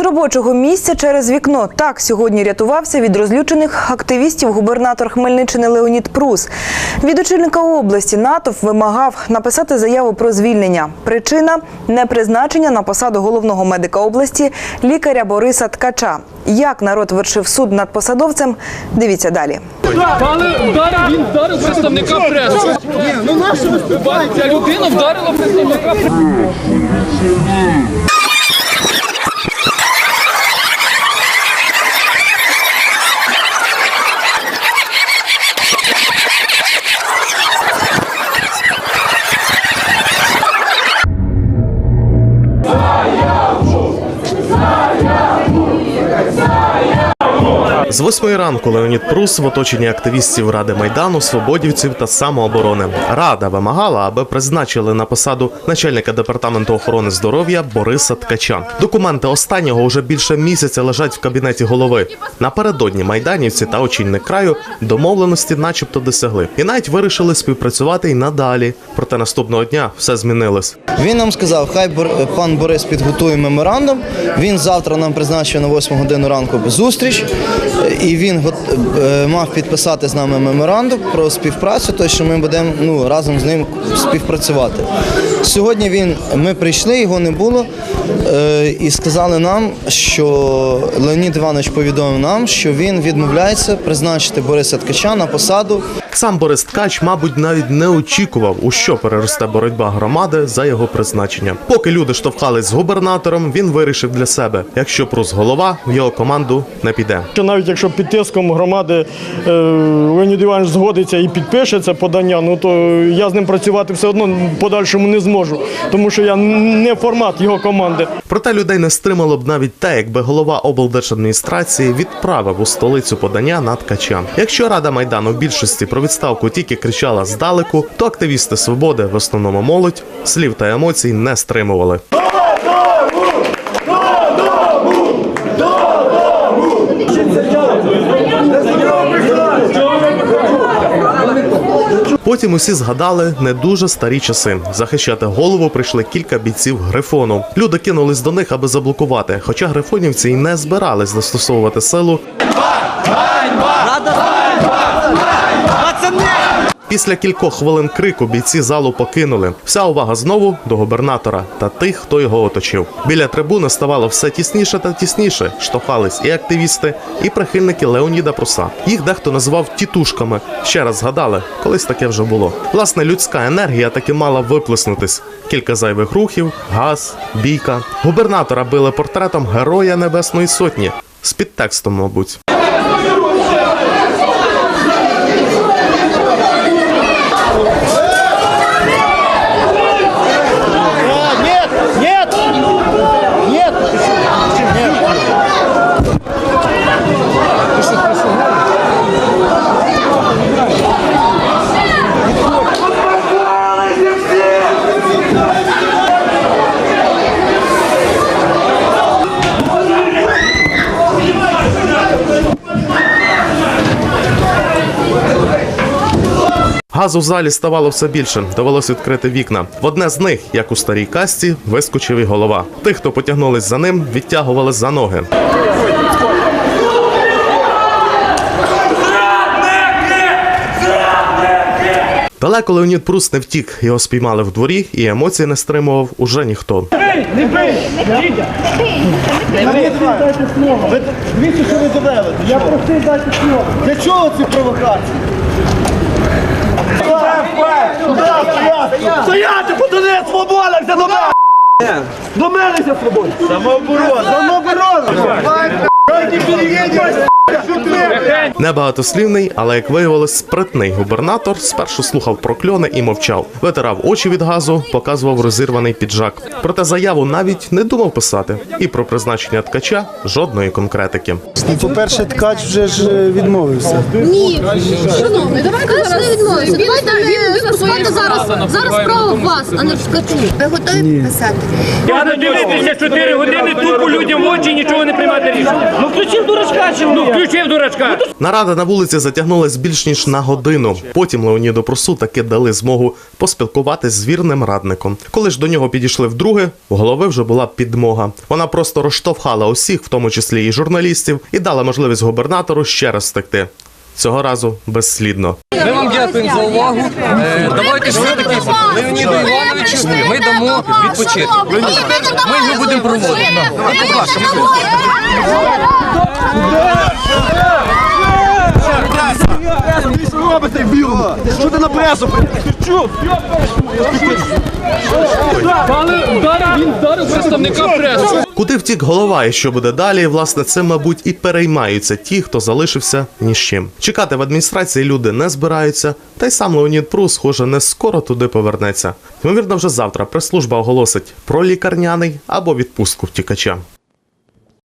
з робочого місця через вікно. Так сьогодні рятувався від розлючених активістів губернатор Хмельниччини Леонід Прус. Від очільника області натовп вимагав написати заяву про звільнення. Причина непризначення на посаду головного медика області лікаря Бориса Ткача. Як народ вершив суд над посадовцем? Дивіться далі. Але вдарив, він вдарив представника преси. Ну Ця людина вдарила представника преси. З восьмої ранку Леонід Прус в оточенні активістів Ради Майдану, свободівців та самооборони. Рада вимагала, аби призначили на посаду начальника департаменту охорони здоров'я Бориса Ткача. Документи останнього уже більше місяця лежать в кабінеті голови. Напередодні майданівці та очільник краю домовленості, начебто, досягли, і навіть вирішили співпрацювати й надалі. Проте наступного дня все змінилось. Він нам сказав, хай пан Борис підготує меморандум. Він завтра нам призначив на 8 годину ранку зустріч, і він е, мав підписати з нами меморандум про співпрацю, тобто що ми будемо ну, разом з ним співпрацювати. Сьогодні він, ми прийшли, його не було, і сказали нам, що Леонід Іванович повідомив нам, що він відмовляється призначити Бориса Ткача на посаду Сам Борис Ткач, мабуть, навіть не очікував, у що переросте боротьба громади за його призначення. Поки люди штовхались з губернатором, він вирішив для себе: якщо Прус голова, в його команду не піде. Що навіть якщо під тиском громади е, Леонід Іванович згодиться і підпише це подання, ну то я з ним працювати все одно подальшому не зможу, тому що я не формат його команди. Проте людей не стримало б навіть те, якби голова облдержадміністрації відправив у столицю подання на ткача. Якщо рада майдану в більшості про відставку тільки кричала здалеку, то активісти свободи, в основному молодь, слів та емоцій не стримували. Потім усі згадали не дуже старі часи. Захищати голову прийшли кілька бійців грифону. Люди кинулись до них, аби заблокувати. Хоча грифонівці й не збирались застосовувати силу. Після кількох хвилин крику бійці залу покинули. Вся увага знову до губернатора та тих, хто його оточив. Біля трибуни ставало все тісніше та тісніше. Штовхались і активісти, і прихильники Леоніда Пруса. Їх дехто називав тітушками. Ще раз згадали, колись таке вже було. Власне, людська енергія таки мала виплеснутись. Кілька зайвих рухів, газ, бійка. Губернатора били портретом Героя Небесної Сотні з підтекстом, мабуть. Газу в залі ставало все більше. Довелось відкрити вікна. В одне з них, як у старій касті, вискочив і голова. Тих, хто потягнулись за ним, відтягували за ноги. Далеко Леонід Прус не втік. Його спіймали в дворі, і емоції не стримував уже ніхто. Дивіться, що ви довели. Я просив дати слово. Для чого ці провокації? Стояти, пацани, свобода, вся до мене! До мене вся свобода! Самооборона! Самооборона! Небагатослівний, але як виявилось, спритний губернатор спершу слухав прокльони і мовчав. Витирав очі від газу, показував розірваний піджак. Проте заяву навіть не думав писати. І про призначення ткача жодної конкретики. По-перше, ткач вже ж е, відмовився. Ні, шановний, давайте зараз не відмовимося. Давайте ми розпати зараз, зараз справа в вас, а не в скачу. Ви готові підписати? Я не дивитися 4 години тупо людям в очі нічого не приймати рішення. Ну включив дурачка чи ну включив дурачка? Нарада на вулиці затягнулась більш ніж на годину. Потім Леоніду Прусу таки дали змогу поспілкуватись з вірним радником. Коли ж до нього підійшли вдруге, у голови вже була підмога. Вона просто розштовхала усіх, в тому числі і журналістів, і дала можливість губернатору ще раз втекти. Цього разу безслідно. Ми вам дякуємо за увагу. Е, Давайте все-таки Леоніду Івановичу ми дамо відпочити. Ми його будемо проводити. Будь ласка, ми Що робите, біло? Що ти на пресу? Він вдарив представника преси. Куди втік голова і що буде далі? Власне, цим, мабуть, і переймаються ті, хто залишився ні з чим. Чекати в адміністрації люди не збираються, та й сам Леонід Прус, схоже, не скоро туди повернеться. Ймовірно, вже завтра прес-служба оголосить про лікарняний або відпустку втікача.